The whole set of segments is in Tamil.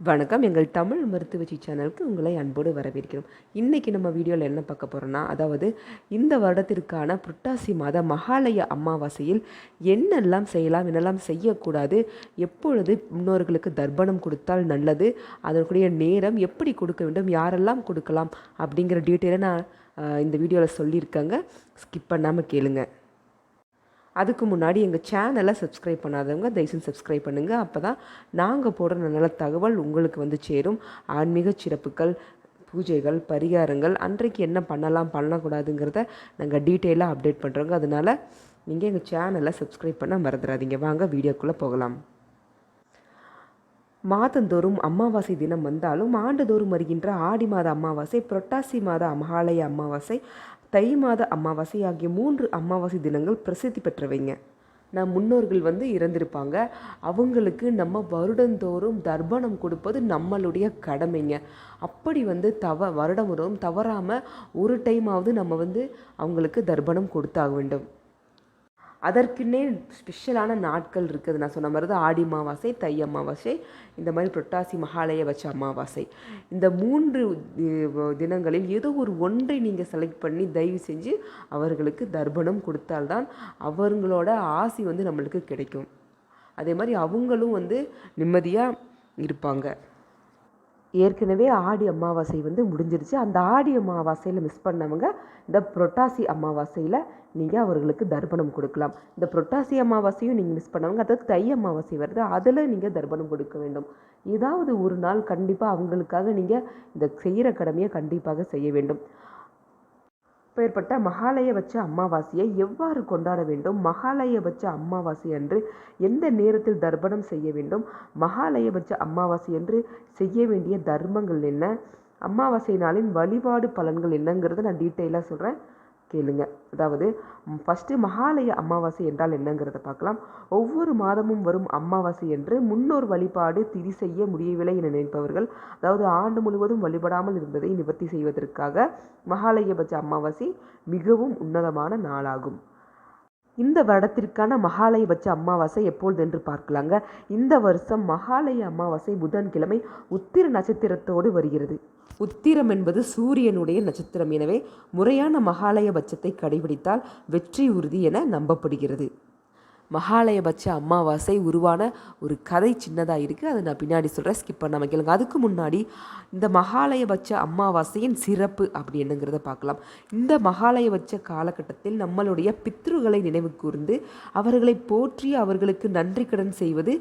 வணக்கம். எங்கள் தமிழ் மருத்துவச்சி சேனலுக்கு உங்களை அன்போடு வரவேற்கிறோம். இன்றைக்கி நம்ம வீடியோவில் என்ன பார்க்க போகிறோன்னா அதாவது இந்த வருடத்திற்கான புரட்டாசி மாத மகாலய அமாவாசையில் என்னெல்லாம் செய்யலாம் என்னெல்லாம் செய்யக்கூடாது எப்பொழுது முன்னோர்களுக்கு தர்ப்பணம் கொடுத்தால் நல்லது அதற்குரிய நேரம் எப்படி கொடுக்க வேண்டும் யாரெல்லாம் கொடுக்கலாம் அப்படிங்கிற டீட்டெயிலை நான் இந்த வீடியோவில் சொல்லியிருக்கேங்க. ஸ்கிப் பண்ணாமல் கேளுங்கள் அதுக்கு முன்னாடி எங்கள் சேனலை சப்ஸ்கிரைப் பண்ணாதவங்க தயவுசெய்து சப்ஸ்கிரைப் பண்ணுங்கள் அப்போ தான் நாங்கள் போடுற நல்ல தகவல் உங்களுக்கு வந்து சேரும். ஆன்மீக சிறப்புகள் பூஜைகள் பரிகாரங்கள் அன்றைக்கு என்ன பண்ணலாம் பண்ணக்கூடாதுங்கிறத நாங்கள் டீட்டெயிலாக அப்டேட் பண்ணுறோங்க அதனால் நீங்கள் எங்கள் சேனலை சப்ஸ்கிரைப் பண்ண மறந்துடாதீங்க. வாங்க வீடியோக்குள்ளே போகலாம். மாதந்தோறும் அமாவாசை தினம் வந்தாலும் ஆண்டுதோறும் வருகின்ற ஆடி மாத அமாவாசை புரட்டாசி மாத மகாலய அமாவாசை தை மாத அமாவாசை ஆகிய மூன்று அமாவாசை தினங்கள் பிரசித்தி பெற்றவைங்க. நம் முன்னோர்கள் வந்து இறந்திருப்பாங்க. அவங்களுக்கு நம்ம வருடந்தோறும் தர்ப்பணம் கொடுப்பது நம்மளுடைய கடமைங்க. அப்படி வந்து தவ வருடம் வரும் தவறாமல் ஒரு டைமாவது நம்ம வந்து அவங்களுக்கு தர்ப்பணம் கொடுத்தாக வேண்டும். அதற்குன்னே ஸ்பெஷலான நாட்கள் இருக்குது. நான் சொன்ன மாதிரி தான் ஆடி அமாவாசை தை அமாவாசை இந்த மாதிரி புரட்டாசி மகாலய வச்ச அமாவாசை. இந்த மூன்று தினங்களில் ஏதோ ஒரு ஒன்றை நீங்கள் செலக்ட் பண்ணி தயவு செஞ்சு அவர்களுக்கு தர்ப்பணம் கொடுத்தால்தான் அவங்களோட ஆசி வந்து நம்மளுக்கு கிடைக்கும். அதே மாதிரி அவங்களும் வந்து நிம்மதியாக இருப்பாங்க. ஏற்கனவே ஆடி அமாவாசை வந்து முடிஞ்சிருச்சு. அந்த ஆடி அமாவாசையில் மிஸ் பண்ணவங்க இந்த புரட்டாசி அமாவாசையில் நீங்கள் அவர்களுக்கு தர்ப்பணம் கொடுக்கலாம். இந்த புரட்டாசி அமாவாசையும் நீங்கள் மிஸ் பண்ணவங்க அதாவது தை அமாவாசை வருது அதில் நீங்கள் தர்ப்பணம் கொடுக்க வேண்டும். ஏதாவது ஒரு நாள் கண்டிப்பாக அவங்களுக்காக நீங்கள் இந்த செய்கிற கடமையை கண்டிப்பாக செய்ய வேண்டும். பெயர்பட்ட மகாலயபட்ச அமாவாசையை எவ்வாறு கொண்டாட வேண்டும்? மகாலயபட்ச அமாவாசை அன்று எந்த நேரத்தில் தர்ப்பணம் செய்ய வேண்டும்? மகாலயபட்ச அமாவாசை அன்று செய்ய வேண்டிய தர்மங்கள் என்ன? அமாவாசை நாளின் வழிபாடு பலன்கள் என்னங்கிறத நான் டீட்டெயிலாக சொல்கிறேன் கேளுங்க. அதாவது ஃபஸ்ட்டு மகாலய அமாவாசை என்றால் என்னங்கிறத பார்க்கலாம். ஒவ்வொரு மாதமும் வரும் அமாவாசை என்று முன்னோர் வழிபாடு திதி செய்ய முடியவில்லை என நினைப்பவர்கள் அதாவது ஆண்டு முழுவதும் வழிபடாமல் இருந்ததை நிவர்த்தி செய்வதற்காக மகாலயபட்ச அமாவாசை மிகவும் உன்னதமான நாளாகும். இந்த வருடத்திற்கான மகாலயபட்ச அமாவாசை எப்பொழுது என்று பார்க்கலாங்க. இந்த வருஷம் மகாலய அமாவாசை புதன்கிழமை உத்திர நட்சத்திரத்தோடு வருகிறது. உத்திரம் என்பது சூரியனுடைய நட்சத்திரம். எனவே முறையான மகாலயபட்சத்தை கடைபிடித்தால் வெற்றி உறுதி என நம்பப்படுகிறது. மகாலயபட்ச அமாவாசை உருவான ஒரு கதை சின்னதாக இருக்குது அதை நான் பின்னாடி சொல்கிறேன் ஸ்கிப் பண்ணாமல் கேளுங்க. அதுக்கு முன்னாடி இந்த மகாலயபட்ச அமாவாசையின் சிறப்பு அப்படி என்னங்கிறத பார்க்கலாம். இந்த மகாலயபட்ச காலகட்டத்தில் நம்மளுடைய பித்ருகளை நினைவு கூர்ந்து அவர்களை போற்றி அவர்களுக்கு நன்றி கடன் செய்வது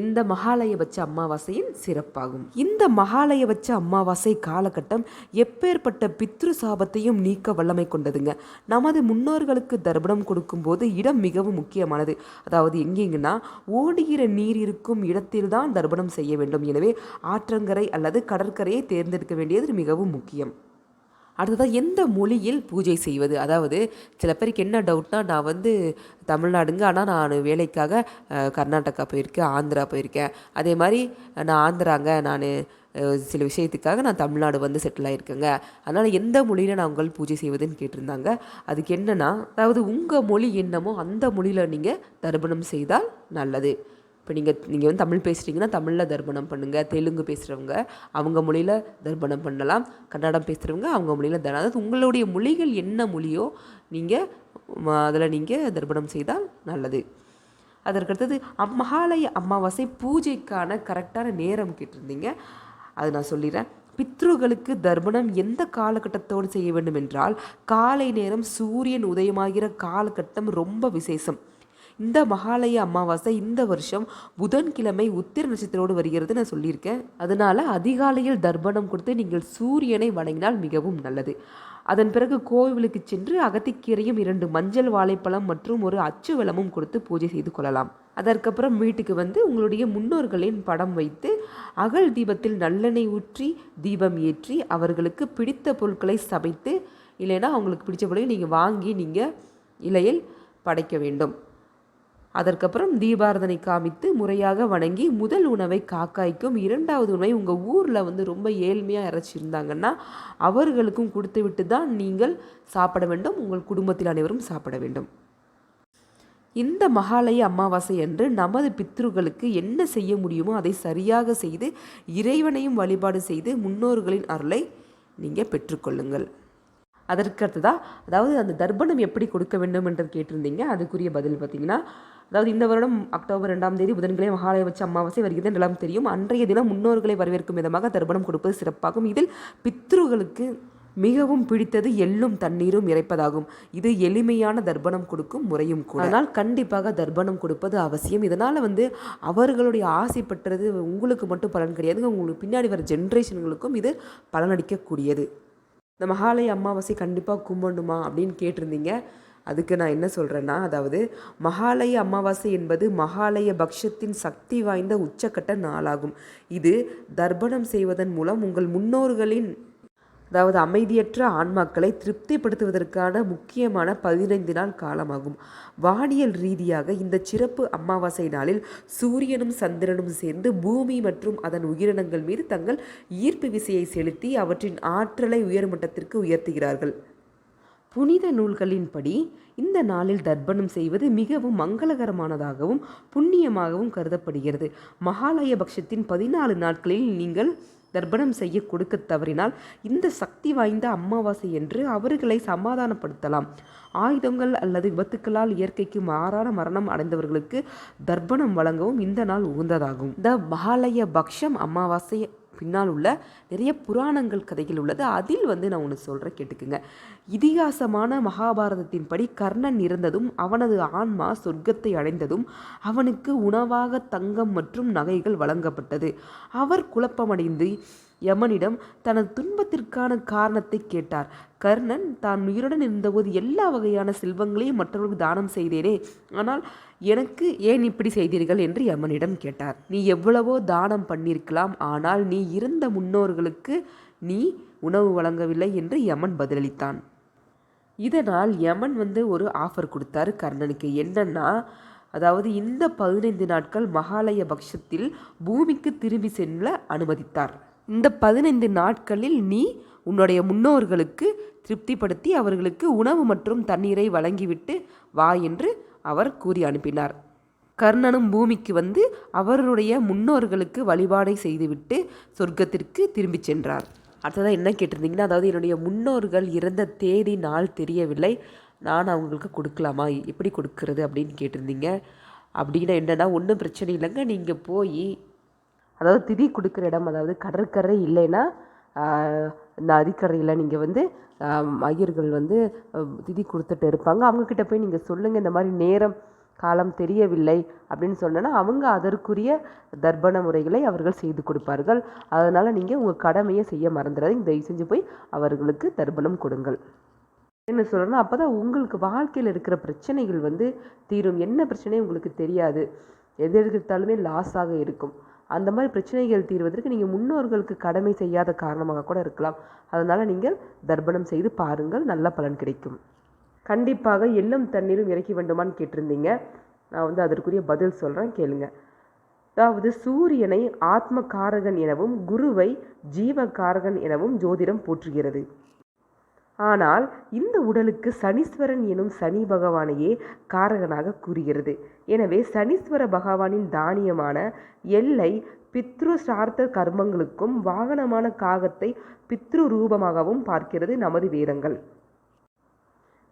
இந்த மகாலயபட்ச அமாவாசையின் சிறப்பாகும். இந்த மகாலயபட்ச அமாவாசை காலகட்டம் எப்பேற்பட்ட பித்ரு சாபத்தையும் நீக்க வல்லமை கொண்டதுங்க. நமது முன்னோர்களுக்கு தர்ப்பணம் கொடுக்கும்போது இடம் மிகவும் முக்கியமானது. அதாவது எங்கெங்கன்னா ஓடுகிற நீர் இருக்கும் இடத்தில்தான் தர்ப்பணம் செய்ய வேண்டும். எனவே ஆற்றங்கரை அல்லது கடற்கரையை தேர்ந்தெடுக்க வேண்டியது மிகவும் முக்கியம். அடுத்ததாக எந்த மொழியில் பூஜை செய்வது? அதாவது சில பேருக்கு என்ன டவுட்னா நான் வந்து தமிழ்நாடுங்க ஆனால் நான் வேலைக்காக கர்நாடகா போயிருக்கேன் ஆந்திரா போயிருக்கேன். அதே மாதிரி நான் ஆந்திராங்க நான் சில விஷயத்துக்காக நான் தமிழ்நாடு வந்து செட்டில் ஆகியிருக்கேங்க அதனால் எந்த மொழியில் நான் உங்கள் பூஜை செய்வதுன்னு கேட்டிருந்தாங்க. அதுக்கு என்னென்னா அதாவது உங்கள் மொழி என்னமோ அந்த மொழியில் நீங்கள் தர்ப்பணம் செய்தால் நல்லது. இப்போ நீங்கள் நீங்கள் வந்து தமிழ் பேசுகிறீங்கன்னா தமிழில் தர்ப்பணம் பண்ணுங்கள் தெலுங்கு பேசுகிறவங்க அவங்க மொழியில் தர்ப்பணம் பண்ணலாம் கன்னடம் பேசுகிறவங்க அவங்க மொழியில் தர் அதாவது உங்களுடைய மொழிகள் என்ன மொழியோ நீங்கள் அதில் நீங்கள் தர்ப்பணம் செய்தால் நல்லது. அதற்கடுத்தது அம் மகாலய அமாவாசை பூஜைக்கான கரெக்டான நேரம் கேட்டிருந்தீங்க. அது நான் சொல்லிடுறேன். பித்ருகளுக்கு தர்ப்பணம் எந்த காலகட்டத்தோடு செய்ய வேண்டும் என்றால் காலை நேரம் சூரியன் உதயமாகிற காலகட்டம் ரொம்ப விசேஷம். இந்த மகாலய அமாவாசை இந்த வருஷம் புதன்கிழமை உத்திர நட்சத்திரோடு வருகிறது நான் சொல்லியிருக்கேன். அதனால் அதிகாலையில் தர்ப்பணம் கொடுத்து நீங்கள் சூரியனை வணங்கினால் மிகவும் நல்லது. அதன் பிறகு கோவிலுக்கு சென்று அகத்திக்கீரையும் இரண்டு மஞ்சள் வாழைப்பழம் மற்றும் ஒரு அச்சு வெல்லமும் கொடுத்து பூஜை செய்து கொள்ளலாம். அதற்கப்புறம் வீட்டுக்கு வந்து உங்களுடைய முன்னோர்களின் படம் வைத்து அகல் தீபத்தில் நல்லெண்ணெய் ஊற்றி தீபம் ஏற்றி அவர்களுக்கு பிடித்த பொருட்களை சமைத்து இல்லைன்னா அவங்களுக்கு பிடிச்ச பொருளை நீங்கள் வாங்கி நீங்கள் இலையில் படைக்க வேண்டும். அதற்கப்புறம் தீபாரதனை காமித்து முறையாக வணங்கி முதல் உணவை காக்காய்க்கும் இரண்டாவது உணவை உங்கள் ஊரில் வந்து ரொம்ப ஏழ்மையாக இறைச்சிருந்தாங்கன்னா அவர்களுக்கும் கொடுத்து விட்டு தான் நீங்கள் சாப்பிட வேண்டும் உங்கள் குடும்பத்தில் அனைவரும் சாப்பிட வேண்டும். இந்த மகாலய அமாவாசை அன்று நமது பித்ருகளுக்கு என்ன செய்ய முடியுமோ அதை சரியாக செய்து இறைவனையும் வழிபாடு செய்து முன்னோர்களின் அருளை நீங்கள் பெற்றுக்கொள்ளுங்கள். அதற்கடுத்ததாக அதாவது அந்த தர்ப்பணம் எப்படி கொடுக்க வேண்டும் என்று கேட்டிருந்தீங்க அதுக்குரிய பதில் பார்த்திங்கன்னா அதாவது இந்த வருடம் அக்டோபர் ரெண்டாம் தேதி புதன்கிழமை மகாலய வச்ச அமாவாசை வருகிறது என்றெல்லாம் தெரியும். அன்றைய தினம் முன்னோர்களை வரவேற்கும் விதமாக தர்ப்பணம் கொடுப்பது சிறப்பாகும். இதில் பித்ருகளுக்கு மிகவும் பிடித்தது எள்ளும் தண்ணீரும் இறைப்பதாகும். இது எளிமையான தர்ப்பணம் கொடுக்கும் முறையும் கூட. அதனால் கண்டிப்பாக தர்ப்பணம் கொடுப்பது அவசியம். இதனால் வந்து அவர்களுடைய ஆசை பெற்றது உங்களுக்கு மட்டும் பலன் கிடையாது உங்களுக்கு பின்னாடி வர ஜென்ரேஷன்களுக்கும் இது பலனளிக்கக்கூடியது. இந்த மகாலய அமாவாசை கண்டிப்பாக கும்பிடணுமா அப்படின்னு கேட்டிருந்தீங்க. அதுக்கு நான் என்ன சொல்கிறேன்னா அதாவது மகாலய அமாவாசை என்பது மகாலய பக்ஷத்தின் சக்தி வாய்ந்த உச்சக்கட்ட நாளாகும். இது தர்ப்பணம் செய்வதன் மூலம் உங்கள் முன்னோர்களின் அதாவது அமைதியற்ற ஆன்மாக்களை திருப்திப்படுத்துவதற்கான முக்கியமான பதினைந்து நாள் காலமாகும். வானியல் ரீதியாக இந்த சிறப்பு அமாவாசை நாளில் சூரியனும் சந்திரனும் சேர்ந்து பூமி மற்றும் அதன் உயிரினங்கள் மீது தங்கள் ஈர்ப்பு விசையை செலுத்தி அவற்றின் ஆற்றலை உயர்மட்டத்திற்கு உயர்த்துகிறார்கள். புனித நூல்களின்படி இந்த நாளில் தர்ப்பணம் செய்வது மிகவும் மங்களகரமானதாகவும் புண்ணியமாகவும் கருதப்படுகிறது. மகாலய பட்சத்தின் பதினாலு நாட்களில் நீங்கள் தர்ப்பணம் செய்ய கொடுக்க தவறினால் இந்த சக்தி வாய்ந்த அமாவாசை என்று அவர்களை சமாதானப்படுத்தலாம். ஆயுதங்கள் அல்லது விபத்துக்களால் இயற்கைக்கு மாறான மரணம் அடைந்தவர்களுக்கு தர்ப்பணம் வழங்கவும் இந்த நாள் உகந்ததாகும். த மகாலய பக்ஷம் அமாவாசை பின்னால் உள்ள நிறைய புராணங்கள் கதைகள் உள்ளது. அதில் வந்து நான் ஒன்று சொல்கிறேன் கேட்டுக்குங்க. இதிகாசமான மகாபாரதத்தின் படி கர்ணன் இறந்ததும் அவனது ஆன்மா சொர்க்கத்தை அடைந்ததும் அவனுக்கு உணவாக தங்கம் மற்றும் நகைகள் வழங்கப்பட்டது. அவர் குழப்பமடைந்து யமனிடம் தனது துன்பத்திற்கான காரணத்தை கேட்டார். கர்ணன் தான் உயிருடன் இருந்தபோது எல்லா வகையான செல்வங்களையும் மற்றவர்களுக்கு தானம் செய்தேனே. ஆனால் எனக்கு ஏன் இப்படி செய்தீர்கள்? என்று யமனிடம் கேட்டார். நீ எவ்வளவோ தானம் பண்ணியிருக்கலாம். ஆனால் நீ இருந்த முன்னோர்களுக்கு நீ உணவு வழங்கவில்லை என்று யமன் பதிலளித்தான். இதனால் யமன் வந்து ஒரு ஆஃபர் கொடுத்தாரு கர்ணனுக்கு. என்னன்னா அதாவது இந்த பதினைந்து நாட்கள் மகாலய பக்ஷத்தில் பூமிக்கு திரும்பி செல்ல அனுமதித்தார். இந்த பதினைந்து நாட்களில் நீ உன்னுடைய முன்னோர்களுக்கு திருப்திப்படுத்தி அவர்களுக்கு உணவு மற்றும் தண்ணீரை வழங்கிவிட்டு வா என்று அவர் கூறி அனுப்பினார். கர்ணனும் பூமிக்கு வந்து அவருடைய முன்னோர்களுக்கு வழிபாடை செய்துவிட்டு சொர்க்கத்திற்கு திரும்பிச் சென்றார். அடுத்ததாக என்ன கேட்டிருந்தீங்கன்னா அதாவது என்னுடைய முன்னோர்கள் இறந்த தேதி நாள் தெரியவில்லை. நான் அவங்களுக்கு கொடுக்கலாமா? எப்படி கொடுக்கறது அப்படின்னு கேட்டிருந்தீங்க. அப்படின்னா என்னென்னா ஒன்றும் பிரச்சனை இல்லைங்க. நீங்கள் போய் அதாவது திதி கொடுக்குற இடம் அதாவது கடற்கரை இல்லைன்னா இந்த நதிக்கரையில் நீங்கள் வந்து ஐயர்கள் வந்து திதி கொடுத்துட்டு இருப்பாங்க. அவங்கக்கிட்ட போய் நீங்கள் சொல்லுங்கள் இந்த மாதிரி நேரம் காலம் தெரியவில்லை அப்படின்னு சொன்னேன்னா அவங்க அதற்குரிய தர்ப்பண முறைகளை அவர்கள் செய்து கொடுப்பார்கள். அதனால் நீங்கள் உங்கள் கடமையை செய்ய மறந்துடாதீங்க. தயவு செஞ்சு போய் அவர்களுக்கு தர்ப்பணம் கொடுங்கள். என்ன சொல்கிறேன்னா அப்போ தான் உங்களுக்கு வாழ்க்கையில் இருக்கிற பிரச்சனைகள் வந்து தீரும். என்ன பிரச்சனையும் உங்களுக்கு தெரியாது. எது எடுத்தாலுமே லாஸாக இருக்கும். அந்த மாதிரி பிரச்சனைகள் தீர்வதற்கு நீங்கள் முன்னோர்களுக்கு கடமை செய்யாத காரணமாக கூட இருக்கலாம். அதனால் நீங்கள் தர்ப்பணம் செய்து பாருங்கள் நல்ல பலன் கிடைக்கும். கண்டிப்பாக எள்ளும் தண்ணீரும் இறக்கி வேண்டுமான்னு கேட்டிருந்தீங்க. நான் வந்து அதற்குரிய பதில் சொல்கிறேன் கேளுங்க. அதாவது சூரியனை ஆத்ம காரகன் எனவும் குருவை ஜீவ காரகன் எனவும் ஜோதிடம் போற்றுகிறது. ஆனால் இந்த உடலுக்கு சனீஸ்வரன் எனும் சனி பகவானையே காரகனாக கூறுகிறது. எனவே சனீஸ்வர பகவானின் தானியமான எல்லை பித்ரு சார்த்த கர்மங்களுக்கும் வாகனமான காகத்தை பித்ரு ரூபமாகவும் பார்க்கிறது நமது வேதங்கள்.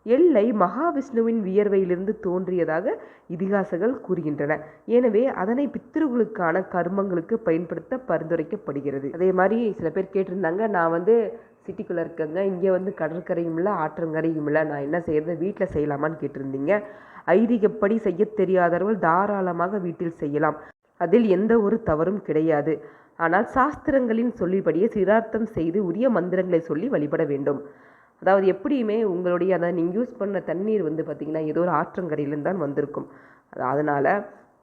எல்லை மகாவிஷ்ணுவின் வியர்வையிலிருந்து தோன்றியதாக இதிகாசங்கள் கூறுகின்றன. எனவே அதனை பித்ருகளுக்கான கர்மங்களுக்கு பயன்படுத்த பரிந்துரைக்கப்படுகிறது. அதே மாதிரி சில பேர் கேட்டிருந்தாங்க நான் வந்து சிட்டிக்குள்ளே இருக்கங்க. இங்கே வந்து கடற்கரையும் இல்லை ஆற்றங்கரையும் இல்லை நான் என்ன செய்கிறது வீட்டில் செய்யலாமான்னு கேட்டிருந்தீங்க. ஐதீகப்படி செய்ய தெரியாதவர்கள் தாராளமாக வீட்டில் செய்யலாம். அதில் எந்த ஒரு தவறும் கிடையாது. ஆனால் சாஸ்திரங்களின் சொல்லிபடியே சிரார்த்தம் செய்து உரிய மந்திரங்களை சொல்லி வழிபட வேண்டும். அதாவது எப்படியுமே உங்களுடைய அதை நீங்கள் யூஸ் பண்ண தண்ணீர் வந்து பார்த்திங்கன்னா ஏதோ ஒரு ஆற்றங்கரையிலேருந்து தான் வந்திருக்கும். அதனால்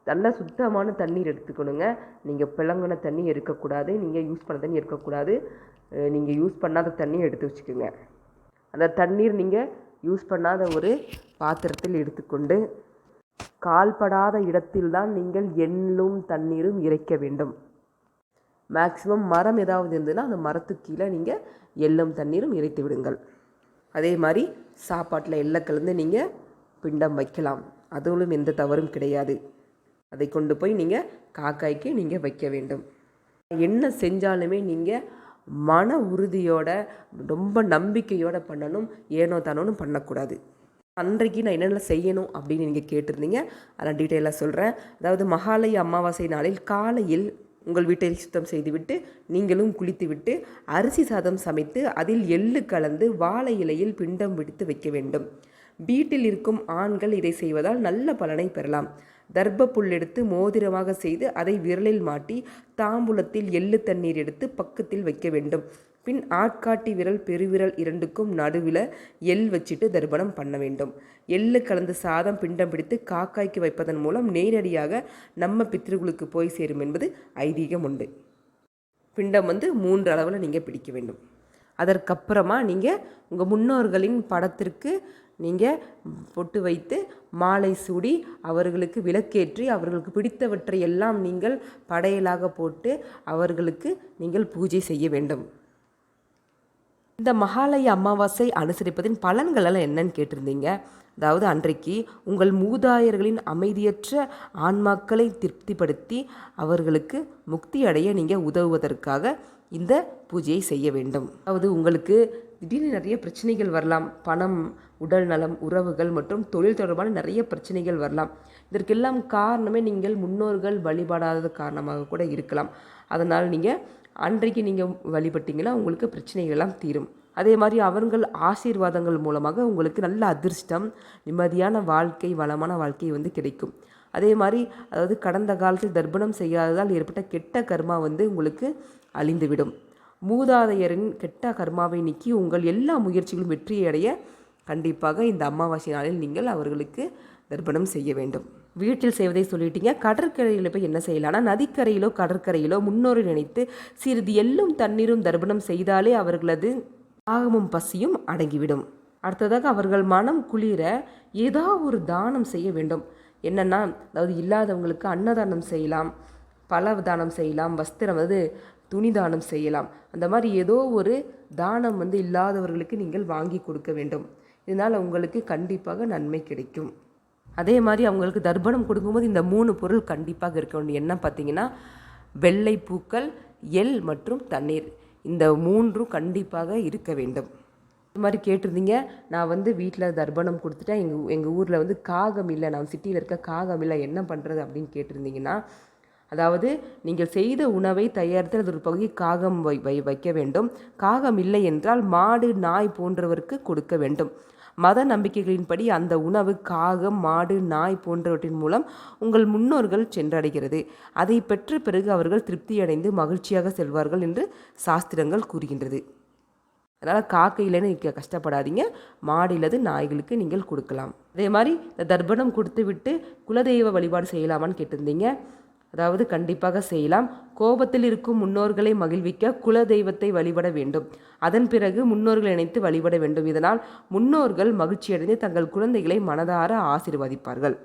நல்ல சுத்தமான தண்ணீர் எடுத்துக்கணுங்க. நீங்கள் பிளங்கின தண்ணி எடுக்கக்கூடாது. நீங்கள் யூஸ் பண்ண தண்ணி எடுக்கக்கூடாது. நீங்கள் யூஸ் பண்ணாத தண்ணியை எடுத்து வச்சுக்கோங்க. அந்த தண்ணீர் நீங்கள் யூஸ் பண்ணாத ஒரு பாத்திரத்தில் எடுத்துக்கொண்டு கால்படாத இடத்தில்தான் நீங்கள் எள்ளும் தண்ணீரும் இறைக்க வேண்டும். மேக்ஸிமம் மரம் ஏதாவது இருந்ததுன்னா அந்த மரத்துக்கு கீழே நீங்கள் எள்ளும் தண்ணீரும் இறைத்து விடுங்கள். அதே மாதிரி சாப்பாட்டில் எள்ளை கலந்து நீங்கள் பிண்டம் வைக்கலாம். அதுவும் எந்த தவறும் கிடையாது. அதை கொண்டு போய் நீங்கள் காக்காய்க்கு நீங்கள் வைக்க வேண்டும். என்ன செஞ்சாலுமே நீங்கள் மன உறுதியோட ரொம்ப நம்பிக்கையோட பண்ணணும். ஏனோ தானோன்னு பண்ணக்கூடாது. அன்றைக்கு நான் என்னென்ன செய்யணும் அப்படின்னு நீங்கள் கேட்டிருந்தீங்க. அதை டீட்டெயிலாக சொல்கிறேன் அதாவது மகாலய அமாவாசை நாளில் காலையில் உங்கள் வீட்டை சுத்தம் செய்துவிட்டு நீங்களும் குளித்துவிட்டு அரிசி சாதம் சமைத்து அதில் எள்ளு கலந்து வாழை இலையில் பிண்டம் விடுத்து வைக்க வேண்டும். வீட்டில் இருக்கும் ஆண்கள் இதை செய்வதால் நல்ல பலனை பெறலாம். தர்ப்ப புல் எடுத்து மோதிரமாக செய்து அதை விரலில் மாட்டி தாம்பூலத்தில் எள்ளு தண்ணீர் எடுத்து பக்கத்தில் வைக்க வேண்டும். பின் ஆட்காட்டி விரல் பெருவிரல் இரண்டுக்கும் நடுவில் எள் வச்சுட்டு தர்ப்பணம் பண்ண வேண்டும். எள்ளு கலந்து சாதம் பிண்டம் பிடித்து காக்காய்க்கு வைப்பதன் மூலம் நேரடியாக நம்ம பித்திருக்குளுக்கு போய் சேரும் என்பது ஐதீகம் உண்டு. பிண்டம் வந்து மூன்று அளவில் நீங்கள் பிடிக்க வேண்டும். அதற்கப்புறமா நீங்கள் உங்கள் முன்னோர்களின் படத்திற்கு நீங்கள் பொட்டு வைத்து மாலை சூடி அவர்களுக்கு விளக்கேற்றி அவர்களுக்கு பிடித்தவற்றை எல்லாம் நீங்கள் படையலாக போட்டு அவர்களுக்கு நீங்கள் பூஜை செய்ய வேண்டும். இந்த மகாலய அமாவாசை அனுசரிப்பதின் பலன்கள் எல்லாம் என்னன்னு கேட்டிருந்தீங்க. அதாவது அன்றைக்கு உங்கள் மூதாயர்களின் அமைதியற்ற ஆன்மாக்களை திருப்திப்படுத்தி அவர்களுக்கு முக்தி அடைய நீங்கள் உதவுவதற்காக இந்த பூஜையை செய்ய வேண்டும். அதாவது உங்களுக்கு திடீர்னு நிறைய பிரச்சனைகள் வரலாம். பணம் உடல் நலம் உறவுகள் மற்றும் தொழில் தொடர்பான நிறைய பிரச்சனைகள் வரலாம். இதற்கெல்லாம் காரணமே நீங்கள் முன்னோர்கள் வழிபடாத காரணமாக கூட இருக்கலாம். அதனால் நீங்கள் அன்றைக்கு நீங்கள் வழிபட்டீங்கன்னா உங்களுக்கு பிரச்சனைகள் எல்லாம் தீரும். அதே மாதிரி அவர்கள் ஆசீர்வாதங்கள் மூலமாக உங்களுக்கு நல்ல அதிர்ஷ்டம் நிம்மதியான வாழ்க்கை வளமான வாழ்க்கை வந்து கிடைக்கும். அதே மாதிரி அதாவது கடந்த காலத்தில் தர்ப்பணம் செய்யாததால் ஏற்பட்ட கெட்ட கர்மா வந்து உங்களுக்கு அழிந்துவிடும். மூதாதையரின் கெட்ட கர்மாவை நீக்கி உங்கள் எல்லா முயற்சிகளும் வெற்றியடைய கண்டிப்பாக இந்த அமாவாசை நாளில் நீங்கள் அவர்களுக்கு தர்ப்பணம் செய்ய வேண்டும். வீட்டில் செய்வதை சொல்லிட்டீங்க. கடற்கரையில் போய் என்ன செய்யலாம்னா நதிக்கரையிலோ கடற்கரையிலோ முன்னோரை நினைத்து சிறிது எள்ளும் தண்ணீரும் தர்ப்பணம் செய்தாலே அவர்களது தாகமும் பசியும் அடங்கிவிடும். அடுத்ததாக அவர்கள் மனம் குளிர ஏதாவது ஒரு தானம் செய்ய வேண்டும். என்னென்னா அதாவது இல்லாதவங்களுக்கு அன்னதானம் செய்யலாம் பல தானம் செய்யலாம் வஸ்திரம் அதாவது துணி தானம் செய்யலாம். அந்த மாதிரி ஏதோ ஒரு தானம் வந்து இல்லாதவர்களுக்கு நீங்கள் வாங்கி கொடுக்க வேண்டும். இதனால் உங்களுக்கு கண்டிப்பாக நன்மை கிடைக்கும். அதே மாதிரி அவங்களுக்கு தர்ப்பணம் கொடுக்கும்போது இந்த மூணு பொருள் கண்டிப்பாக இருக்க வேண்டும். என்ன பார்த்தீங்கன்னா வெள்ளை பூக்கள் எல் மற்றும் தண்ணீர். இந்த மூன்றும் கண்டிப்பாக இருக்க வேண்டும். இது மாதிரி கேட்டிருந்தீங்க. நான் வந்து வீட்டில் தர்ப்பணம் கொடுத்துட்டேன். எங்கள் எங்கள் ஊரில் வந்து காகம் இல்லை. நான் சிட்டியில் இருக்க காகம் இல்லை. என்ன பண்ணுறது அப்படின்னு கேட்டிருந்தீங்கன்னா அதாவது நீங்கள் செய்த உணவை தயாரித்து அது ஒரு பகுதி காகம் வை வை வைக்க வேண்டும். காகம் இல்லை என்றால் மாடு நாய் போன்றவருக்கு கொடுக்க வேண்டும். மத நம்பிக்கைகளின்படி அந்த உணவு காகம் மாடு நாய் போன்றவற்றின் மூலம் உங்கள் முன்னோர்கள் சென்றடைகிறது. அதை பெற்ற பிறகு அவர்கள் திருப்தியடைந்து மகிழ்ச்சியாக செல்வார்கள் என்று சாஸ்திரங்கள் கூறுகின்றது. அதனால் காக்கையிலன்னு நீங்கள் கஷ்டப்படாதீங்க. மாடிலது நாய்களுக்கு நீங்கள் கொடுக்கலாம். அதே மாதிரி இந்த தர்ப்பணம் கொடுத்து விட்டு குலதெய்வ வழிபாடு செய்யலாமான்னு கேட்டிருந்தீங்க. அதாவது கண்டிப்பாக செய்யலாம். கோபத்தில் இருக்கும் முன்னோர்களை மகிழ்விக்க குல தெய்வத்தை வழிபட வேண்டும். அதன் பிறகு முன்னோர்களை இணைத்து வழிபட வேண்டும். இதனால் முன்னோர்கள் மகிழ்ச்சியடைந்து தங்கள் குழந்தைகளை மனதார ஆசீர்வதிப்பார்கள்.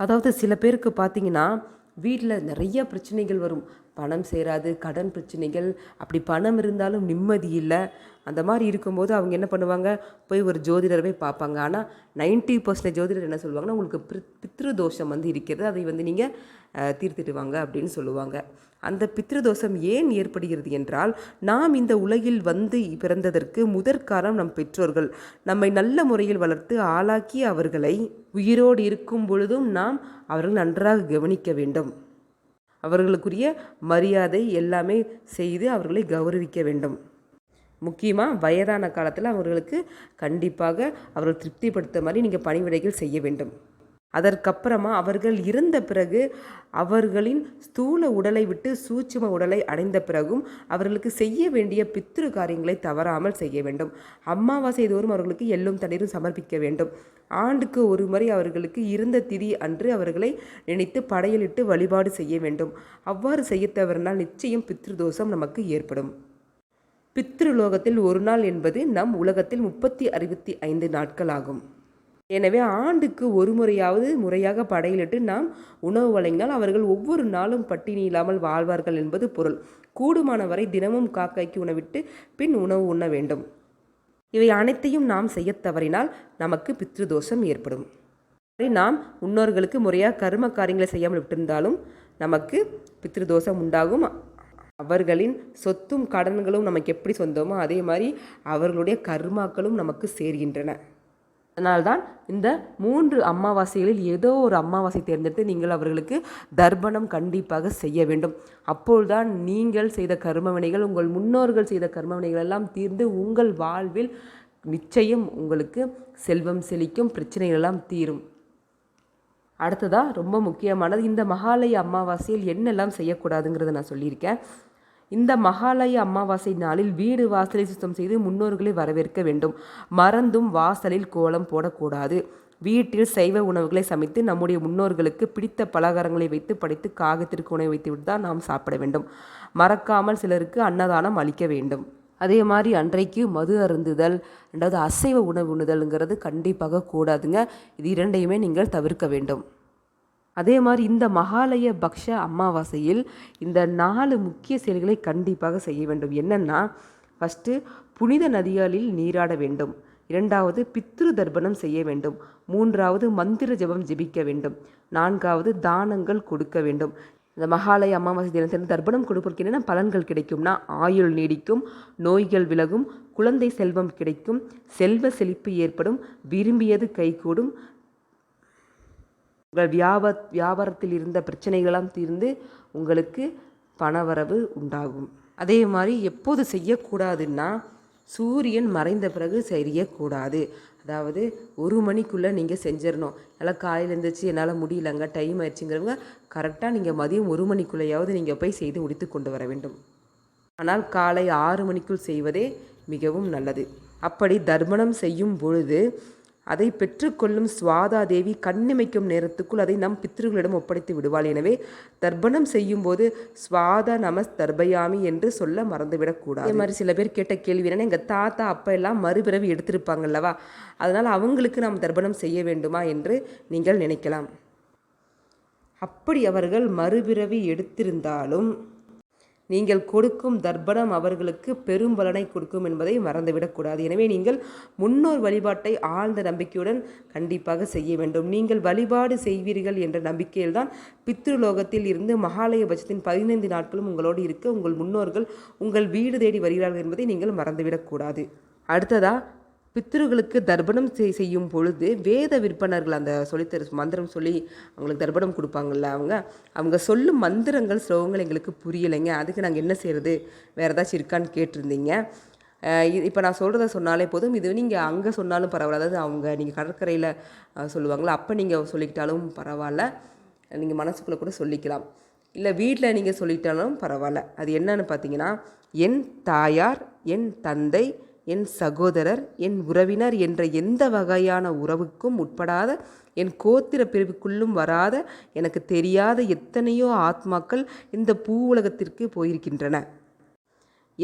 அதாவது சில பேருக்கு பார்த்தீங்கன்னா வீட்டில் நிறைய பிரச்சனைகள் வரும். பணம் சேராது கடன் பிரச்சனைகள் அப்படி பணம் இருந்தாலும் நிம்மதி இல்லை. அந்த மாதிரி இருக்கும்போது அவங்க என்ன பண்ணுவாங்க? போய் ஒரு ஜோதிடர் போய் பார்ப்பாங்க. ஆனால் நைன்ட்டி பர்சன்டேஜ் ஜோதிடர் என்ன சொல்லுவாங்கன்னா உங்களுக்கு பித் பித்ரு தோஷம் வந்து இருக்கிறது. அதை வந்து நீங்கள் தீர்த்திட்டுவாங்க அப்படின்னு சொல்லுவாங்க. அந்த பித்ருதோஷம் ஏன் ஏற்படுகிறது என்றால் நாம் இந்த உலகில் வந்து பிறந்ததற்கு முதற்காரம் நம் பெற்றோர்கள் நம்மை நல்ல முறையில் வளர்த்து ஆளாக்கி அவர்களை உயிரோடு இருக்கும் பொழுதும் நாம் அவர்கள் நன்றாக கவனிக்க வேண்டும். அவர்களுக்குரிய மரியாதை எல்லாமே செய்து அவர்களை கௌரவிக்க வேண்டும். முக்கியமாக வயதான காலத்தில் அவர்களுக்கு கண்டிப்பாக அவர்கள் திருப்திப்படுத்த மாதிரி நீங்கள் பணிவிடைகள் செய்ய வேண்டும். அதற்கப்புறமா அவர்கள் இறந்த பிறகு அவர்களின் ஸ்தூல உடலை விட்டு சூட்சும உடலை அடைந்த பிறகும் அவர்களுக்கு செய்ய வேண்டிய பித்ரு காரியங்களை தவறாமல் செய்ய வேண்டும். அமாவாசை தோறும் அவர்களுக்கு எள்ளும் தண்ணீரும் சமர்ப்பிக்க வேண்டும். ஆண்டுக்கு ஒரு முறை அவர்களுக்கு இருந்த திதி அன்று அவர்களை நினைத்து படையலிட்டு வழிபாடு செய்ய வேண்டும். அவ்வாறு செய்ய தவறினால் நிச்சயம் பித்ருதோஷம் நமக்கு ஏற்படும். பித்ருலோகத்தில் ஒரு நாள் என்பது நம் உலகத்தில் முப்பத்தி அறுபத்தி ஐந்து நாட்கள் ஆகும். எனவே ஆண்டுக்கு ஒரு முறையாவது முறையாக படையிலிட்டு நாம் உணவு வழங்கினால் அவர்கள் ஒவ்வொரு நாளும் பட்டினி இல்லாமல் வாழ்வார்கள் என்பது பொருள். கூடுமான வரை தினமும் காக்காய்க்கு உணவிட்டு பின் உணவு உண்ண வேண்டும். இவை அனைத்தையும் நாம் செய்ய தவறினால் நமக்கு பித்ருதோஷம் ஏற்படும். நாம் முன்னோர்களுக்கு முறையாக கரும காரியங்களை செய்யாமல் விட்டிருந்தாலும் நமக்கு பித்ருதோஷம் உண்டாகும். அவர்களின் சொத்தும் கடன்களும் நமக்கு எப்படி சொந்தமோ அதே மாதிரி அவர்களுடைய கர்மாக்களும் நமக்கு சேர்கின்றன. அதனால்தான் இந்த மூன்று அமாவாசைகளில் ஏதோ ஒரு அமாவாசை தேர்ந்தெடுத்து நீங்கள் அவர்களுக்கு தர்ப்பணம் கண்டிப்பாக செய்ய வேண்டும். அப்பொழுதுதான் நீங்கள் செய்த கர்மவினைகள் உங்கள் முன்னோர்கள் செய்த கர்மவினைகள் எல்லாம் தீர்ந்து உங்கள் வாழ்வில் நிச்சயம் உங்களுக்கு செல்வம் செழிக்கும் பிரச்சனைகள் எல்லாம் தீரும். அடுத்ததாக ரொம்ப முக்கியமானது இந்த மகாலய அமாவாசையில் என்னெல்லாம் செய்யக்கூடாதுங்கிறத நான் சொல்லியிருக்கேன். இந்த மகாலய அமாவாசை நாளில் வீடு வாசலை சுத்தம் செய்து முன்னோர்களை வரவேற்க வேண்டும். மறந்தும் வாசலில் கோலம் போடக்கூடாது. வீட்டில் சைவ உணவுகளை சமைத்து நம்முடைய முன்னோர்களுக்கு பிடித்த பலகாரங்களை வைத்து படைத்து காகத்திற்கு உணவு வைத்துவிட்டு தான் நாம் சாப்பிட வேண்டும். மறக்காமல் சிலருக்கு அன்னதானம் அளிக்க வேண்டும். அதே மாதிரி அன்றைக்கு மது அருந்துதல் ரெண்டாவது அசைவ உணவு உண்ணுதல்ங்கிறது கண்டிப்பாக கூடாதுங்க. இது இரண்டையுமே நீங்கள் தவிர்க்க வேண்டும். அதே மாதிரி இந்த மகாலய பக்ஷ அமாவாசையில் இந்த நாலு முக்கிய செயல்களை கண்டிப்பாக செய்ய வேண்டும். என்னென்னா ஃபஸ்ட்டு புனித நதிகளில் நீராட வேண்டும். இரண்டாவது பித்ரு தர்ப்பணம் செய்ய வேண்டும். மூன்றாவது மந்திர ஜெபம் ஜெபிக்க வேண்டும். நான்காவது தானங்கள் கொடுக்க வேண்டும். இந்த மகாலய அமாவாசை தினத்தில் தர்ப்பணம் கொடுப்பதற்கு என்னென்ன பலன்கள் கிடைக்கும்னா ஆயுள் நீடிக்கும் நோய்கள் விலகும் குழந்தை செல்வம் கிடைக்கும் செல்வ செழிப்பு ஏற்படும் விரும்பியது கைகூடும் உங்கள் வியாப வியாபாரத்தில் இருந்த பிரச்சனைகளாம் தீர்ந்து உங்களுக்கு பணவரவு உண்டாகும். அதே மாதிரி எப்போது செய்யக்கூடாதுன்னா சூரியன் மறைந்த பிறகு செய்யக்கூடாது. அதாவது ஒரு மணிக்குள்ளே நீங்கள் செஞ்சிடணும் எல்லாம் காலையில் எழுந்திரிச்சு என்னால் முடியலங்க டைம் ஆயிடுச்சுங்கிறவங்க கரெக்டாக நீங்கள் மதியம் ஒரு மணிக்குள்ளேயாவது நீங்கள் போய் செய்து முடித்து கொண்டு வர வேண்டும். ஆனால் காலை ஆறு மணிக்குள் செய்வதே மிகவும் நல்லது. அப்படி தர்மணம் செய்யும் பொழுது அதை பெற்றுக்கொள்ளும் சுவாதாதேவி கண்ணிமைக்கும் நேரத்துக்குள் அதை நம் பித்ருகளிடம் ஒப்படைத்து விடுவாள். எனவே தர்ப்பணம் செய்யும்போது சுவாதா நமஸ் தர்பயாமி என்று சொல்ல மறந்துவிடக்கூடாது அதே மாதிரி சில பேர் கேட்ட கேள்வி என்னன்னா எங்கள் தாத்தா அப்பா எல்லாம் மறுபிறவி எடுத்திருப்பாங்கல்லவா அதனால் அவங்களுக்கு நாம் தர்ப்பணம் செய்ய வேண்டுமா என்று நீங்கள் நினைக்கலாம். அப்படி அவர்கள் மறுபிறவி எடுத்திருந்தாலும் நீங்கள் கொடுக்கும் தர்ப்பணம் அவர்களுக்கு பெரும் பலனை கொடுக்கும் என்பதை மறந்துவிடக்கூடாது எனவே நீங்கள் முன்னோர் வழிபாட்டை ஆழ்ந்த நம்பிக்கையுடன் கண்டிப்பாக செய்ய வேண்டும். நீங்கள் வழிபாடு செய்வீர்கள் என்ற நம்பிக்கையில்தான் பித்ருலோகத்தில் இருந்து மகாலயபட்சத்தின் பதினைந்து நாட்களும் உங்களோடு இருக்க உங்கள் முன்னோர்கள் உங்கள் வீடு தேடி வருகிறார்கள் என்பதை நீங்கள் மறந்துவிடக்கூடாது அடுத்ததா பித்ருகளுக்கு தர்ப்பணம் செய் செய்யும் பொழுது வேத விற்பனர்கள் அந்த சொல்லித்தர மந்திரம் சொல்லி அவங்களுக்கு தர்ப்பணம் கொடுப்பாங்கல்ல அவங்க. அவங்க சொல்லும் மந்திரங்கள் ஸ்லோகங்கள் எங்களுக்கு புரியலைங்க. அதுக்கு நாங்கள் என்ன செய்கிறது வேறு ஏதாச்சும் இருக்கான்னு கேட்டிருந்தீங்க. இப்போ நான் சொல்கிறத சொன்னாலே போதும். இது நீங்கள் அங்கே சொன்னாலும் பரவாயில்ல. அதாவது அவங்க நீங்கள் கடற்கரையில் சொல்லுவாங்களா அப்போ நீங்கள் சொல்லிக்கிட்டாலும் பரவாயில்ல. நீங்கள் மனசுக்குள்ளே கூட சொல்லிக்கலாம். இல்லை வீட்டில் நீங்கள் சொல்லிட்டாலும் பரவாயில்ல. அது என்னன்னு பார்த்தீங்கன்னா என் தாயார் என் தந்தை என் சகோதரர் என் உறவினர் என்ற எந்த வகையான உறவுக்கும் உட்படாத என் கோத்திர பிரிவுக்குள்ளும் வராத எனக்கு தெரியாத எத்தனையோ ஆத்மாக்கள் இந்த பூ உலகத்திற்கு போயிருக்கின்றன.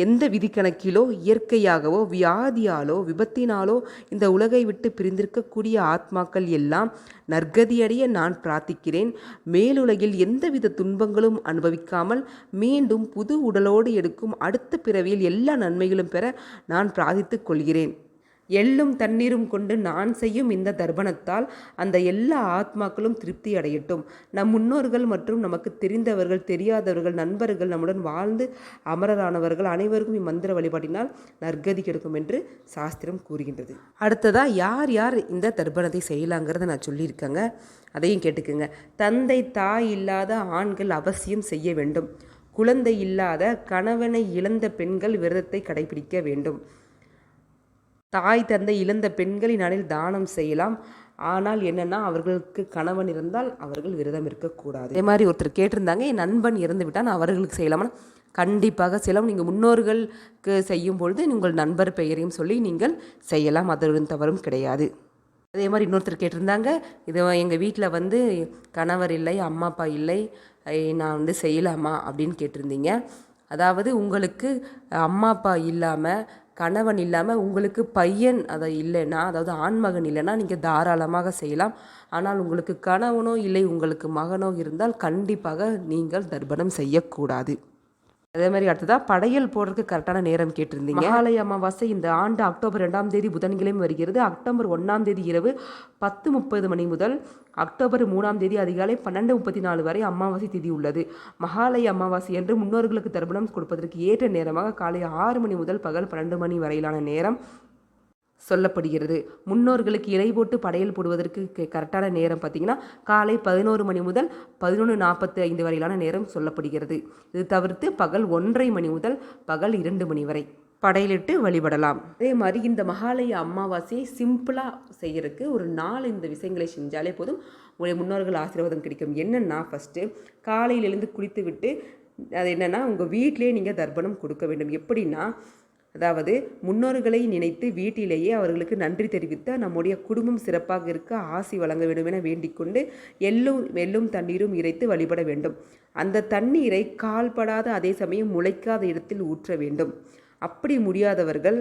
எந்த விதிக்கணக்கிலோ இயற்கையாகவோ வியாதியாலோ விபத்தினாலோ இந்த உலகை விட்டு பிரிந்திருக்கக்கூடிய ஆத்மாக்கள் எல்லாம் நற்கதியடைய நான் பிரார்த்திக்கிறேன். மேலுலகில் எந்தவித துன்பங்களும் அனுபவிக்காமல் மீண்டும் புது உடலோடு எடுக்கும் அடுத்த பிறவியில் எல்லா நன்மைகளும் பெற நான் பிரார்த்தித்துக் கொள்கிறேன். எள்ளும் தண்ணீரும் கொண்டு நான் செய்யும் இந்த தர்ப்பணத்தால் அந்த எல்லா ஆத்மாக்களும் திருப்தி அடையட்டும். நம் முன்னோர்கள் மற்றும் நமக்கு தெரிந்தவர்கள் தெரியாதவர்கள் நண்பர்கள் நம்முடன் வாழ்ந்து அமரரானவர்கள் அனைவருக்கும் இம்மந்திர வழிபாட்டினால் நற்கதி கிடைக்கும் என்று சாஸ்திரம் கூறுகின்றது. அடுத்ததாக யார் யார் இந்த தர்ப்பணத்தை செய்யலாங்கிறத நான் சொல்லியிருக்கேங்க. அதையும் கேட்டுக்குங்க. தந்தை தாய் இல்லாத ஆண்கள் அவசியம் செய்ய வேண்டும். குழந்தை இல்லாத கணவனை இழந்த பெண்கள் விரதத்தை கடைபிடிக்க வேண்டும். தாய் தந்தை இழந்த பெண்களின் அணில் தானம் செய்யலாம். ஆனால் என்னென்னா அவர்களுக்கு கணவன் இருந்தால் அவர்கள் விரதம் இருக்கக்கூடாது. அதே மாதிரி ஒருத்தர் கேட்டிருந்தாங்க என் நண்பன் இறந்து விட்டான் அவர்களுக்கு செய்யலாமா. கண்டிப்பாக செய்யலாம் நீங்கள் முன்னோர்களுக்கு செய்யும் பொழுது உங்கள் நண்பர் பெயரையும் சொல்லி நீங்கள் செய்யலாம் அதன் தவறும் கிடையாது. அதே மாதிரி இன்னொருத்தர் கேட்டிருந்தாங்க இது எங்கள் வீட்டில் வந்து கணவர் இல்லை அம்மா அப்பா இல்லை நான் வந்து செய்யலாமா? அப்படின்னு கேட்டிருந்தீங்க. அதாவது உங்களுக்கு அம்மா அப்பா இல்லாமல் கணவன் இல்லாமல் உங்களுக்கு பையன் அதை இல்லைன்னா அதாவது ஆண்மகன் இல்லைன்னா நீங்கள் தாராளமாக செய்யலாம். ஆனால் உங்களுக்கு கணவனோ இல்லை உங்களுக்கு மகனோ இருந்தால் கண்டிப்பாக நீங்கள் தர்ப்பணம் செய்யக்கூடாது. அதே மாதிரி அடுத்ததாக படையல் போடுறதுக்கு கரெக்டான நேரம் கேட்டிருந்தீங்க. ஆலய அமாவாசை இந்த ஆண்டு அக்டோபர் ரெண்டாம் தேதி புதன்கிழமை வருகிறது. அக்டோபர் ஒன்றாம் தேதி இரவு பத்து முப்பது மணி முதல் அக்டோபர் மூணாம் தேதி அதிகாலை பன்னெண்டு முப்பத்தி நாலு வரை அமாவாசை திதி உள்ளது. மகாலய அமாவாசை என்று முன்னோர்களுக்கு தர்ப்பணம் கொடுப்பதற்கு ஏற்ற நேரமாக காலை ஆறு மணி முதல் பகல் பன்னெண்டு மணி வரையிலான நேரம் சொல்லப்படுகிறது. முன்னோர்களுக்கு இலை போட்டு படையல் போடுவதற்கு கரெக்டான நேரம் பார்த்தீங்கன்னா காலை பதினோரு மணி முதல் பதினொன்று நாற்பத்தி ஐந்து வரையிலான நேரம் சொல்லப்படுகிறது. இது தவிர்த்து பகல் ஒன்றரை மணி முதல் பகல் இரண்டு மணி வரை படையலிட்டு வழிபடலாம். அதே மாதிரி இந்த மகாலய அமாவாசையை சிம்பிளாக செய்யறதுக்கு ஒரு நாலு இந்த விஷயங்களை செஞ்சாலே போதும். உங்களுடைய முன்னோர்கள் ஆசீர்வாதம் கிடைக்கும். என்னென்னா ஃபஸ்ட்டு காலையிலேருந்து குளித்து விட்டு அது என்னென்னா உங்கள் வீட்டிலே நீங்கள் தர்ப்பணம் கொடுக்க வேண்டும். எப்படின்னா அதாவது முன்னோர்களை நினைத்து வீட்டிலேயே அவர்களுக்கு நன்றி தெரிவித்து நம்முடைய குடும்பம் சிறப்பாக இருக்க ஆசி வழங்க வேண்டும் என வேண்டிக்கொண்டு எள்ளும் வெள்ளும் தண்ணீரும் இறைத்து வழிபட வேண்டும். அந்த தண்ணீரை கால்படாத அதே சமயம் முளைக்காத இடத்தில் ஊற்ற வேண்டும். அப்படி முடியாதவர்கள்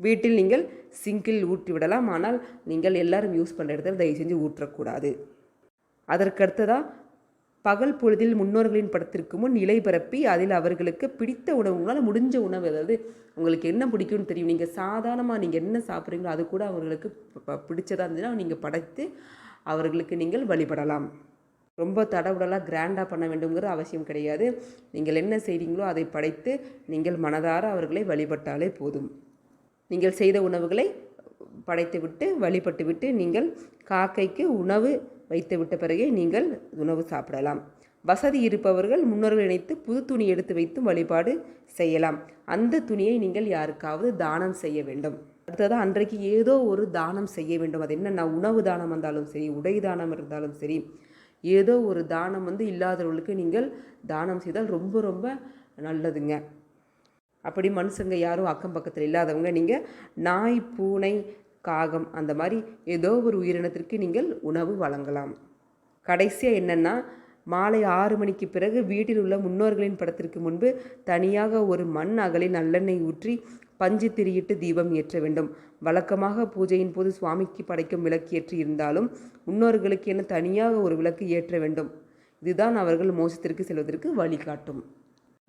வீட்டில் நீங்கள் சிங்கில் ஊற்றி விடலாம். ஆனால் நீங்கள் எல்லாரும் யூஸ் பண்ணுற இடத்துல தயவு செஞ்சு ஊற்றக்கூடாது. அதற்கடுத்ததாக பகல் பொழுதில் முன்னோர்களின் படத்திற்கு முன் இலை பரப்பி அதில் அவர்களுக்கு பிடித்த உணவு உங்களால் முடிஞ்ச உணவு அதாவது உங்களுக்கு என்ன பிடிக்கும்னு தெரியும் நீங்கள் சாதாரணமாக நீங்கள் என்ன சாப்பிட்றீங்களோ அது கூட அவர்களுக்கு பிடிச்சதாக இருந்துச்சுன்னா நீங்கள் படைத்து அவர்களுக்கு நீங்கள் வழிபடலாம். ரொம்ப தடவுடலாக கிராண்டாக பண்ண வேண்டுங்கிற அவசியம் கிடையாது. நீங்கள் என்ன செய்கிறீங்களோ அதை படைத்து நீங்கள் மனதார அவர்களை வழிபட்டாலே போதும். நீங்கள் செய்த உணவுகளை படைத்து விட்டு வழிபட்டு விட்டு நீங்கள் காக்கைக்கு உணவு வைத்து விட்ட பிறகே நீங்கள் உணவு சாப்பிடலாம். வசதி இருப்பவர்கள் முன்னோர்கள் இணைத்து புது துணி எடுத்து வைத்தும் வழிபாடு செய்யலாம். அந்த துணியை நீங்கள் யாருக்காவது தானம் செய்ய வேண்டும். அடுத்ததாக அன்றைக்கு ஏதோ ஒரு தானம் செய்ய வேண்டும். அது என்னென்ன உணவு தானம் இருந்தாலும் சரி உடை தானம் இருந்தாலும் சரி ஏதோ ஒரு தானம் வந்து இல்லாதவர்களுக்கு நீங்கள் தானம் செய்தால் ரொம்ப ரொம்ப நல்லதுங்க. அப்படி மனுஷங்க யாரும் அக்கம் பக்கத்தில் இல்லாதவங்க நீங்கள் நாய் பூனை காகம் அந்த மாதிரி ஏதோ ஒரு உயிரினத்திற்கு நீங்கள் உணவு வழங்கலாம். கடைசியாக என்னென்னா மாலை ஆறு மணிக்கு பிறகு வீட்டில் உள்ள முன்னோர்களின் படத்திற்கு முன்பு தனியாக ஒரு மண் அகலில் நல்லெண்ணெய் ஊற்றி பஞ்சு திரியிட்டு தீபம் ஏற்ற வேண்டும். வழக்கமாக பூஜையின் போது சுவாமிக்கு படைக்கும் விளக்கு ஏற்றி இருந்தாலும் முன்னோர்களுக்கு என தனியாக ஒரு விளக்கு ஏற்ற வேண்டும். இதுதான் அவர்கள் மோசத்திற்கு செல்வதற்கு வழிகாட்டும்.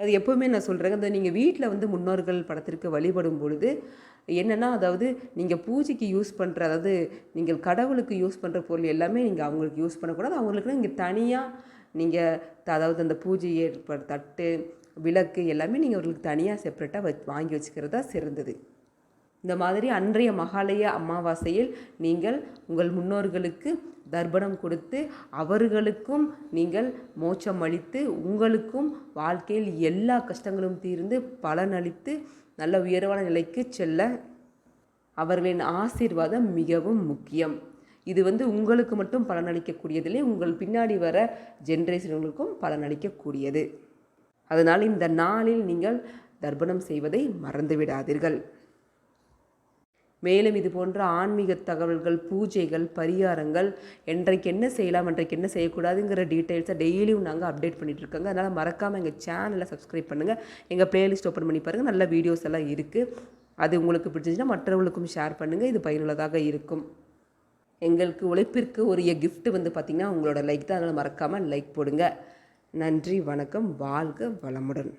அது எப்போவுமே நான் சொல்கிறேங்க அந்த நீங்கள் வீட்டில் வந்து முன்னோர்கள் படத்திற்கு வழிபடும் பொழுது என்னென்னா அதாவது நீங்கள் பூஜைக்கு யூஸ் பண்ணுற அதாவது நீங்கள் கடவுளுக்கு யூஸ் பண்ணுற பொருள் எல்லாமே நீங்கள் அவங்களுக்கு யூஸ் பண்ணக்கூடாது. அவங்களுக்கு நீங்கள் தனியாக நீங்கள் அதாவது அந்த பூஜை ஏற்ப தட்டு விளக்கு எல்லாமே நீங்கள் அவர்களுக்கு தனியாக செப்பரேட்டாக வச் வாங்கி வச்சுக்கிறது தான் சிறந்தது. இந்த மாதிரி அன்றைய மகாலய அமாவாசையில் நீங்கள் உங்கள் முன்னோர்களுக்கு தர்ப்பணம் கொடுத்து அவர்களுக்கும் நீங்கள் மோட்சம் அளித்து உங்களுக்கும் வாழ்க்கையில் எல்லா கஷ்டங்களும் தீர்ந்து பலனளித்து நல்ல உயர்வான நிலைக்கு செல்ல அவர்களின் ஆசீர்வாதம் மிகவும் முக்கியம். இது வந்து உங்களுக்கு மட்டும் பலனளிக்கக்கூடியதில்லை உங்கள் பின்னாடி வர ஜென்ரேஷன்களுக்கும் பலனளிக்கக்கூடியது. அதனால் இந்த நாளில் நீங்கள் தர்ப்பணம் செய்வதை மறந்துவிடாதீர்கள். மேலும் இது போன்ற ஆன்மீக தகவல்கள் பூஜைகள் பரிகாரங்கள் என்றைக்கு என்ன செய்யலாம் அன்றைக்கு என்ன செய்யக்கூடாதுங்கிற டீட்டெயில்ஸை டெய்லியும் நாங்கள் அப்டேட் பண்ணிகிட்டு இருக்கோங்க. அதனால் மறக்காமல் எங்கள் சேனலை சப்ஸ்கிரைப் பண்ணுங்கள் எங்கள் பிளேலிஸ்ட் ஓப்பன் பண்ணி பாருங்கள் நல்ல வீடியோஸ் எல்லாம் இருக்குது அது உங்களுக்கு பிடிச்சிச்சின்னா மற்றவர்களுக்கும் ஷேர் பண்ணுங்கள் இது பயனுள்ளதாக இருக்கும். எங்களுக்கு உழைப்பிற்கு ஒரு கிஃப்ட் வந்து பார்த்திங்கன்னா உங்களோட லைக் தான். அதனால் மறக்காமல் லைக் போடுங்க. நன்றி வணக்கம். வாழ்க வளமுடன்.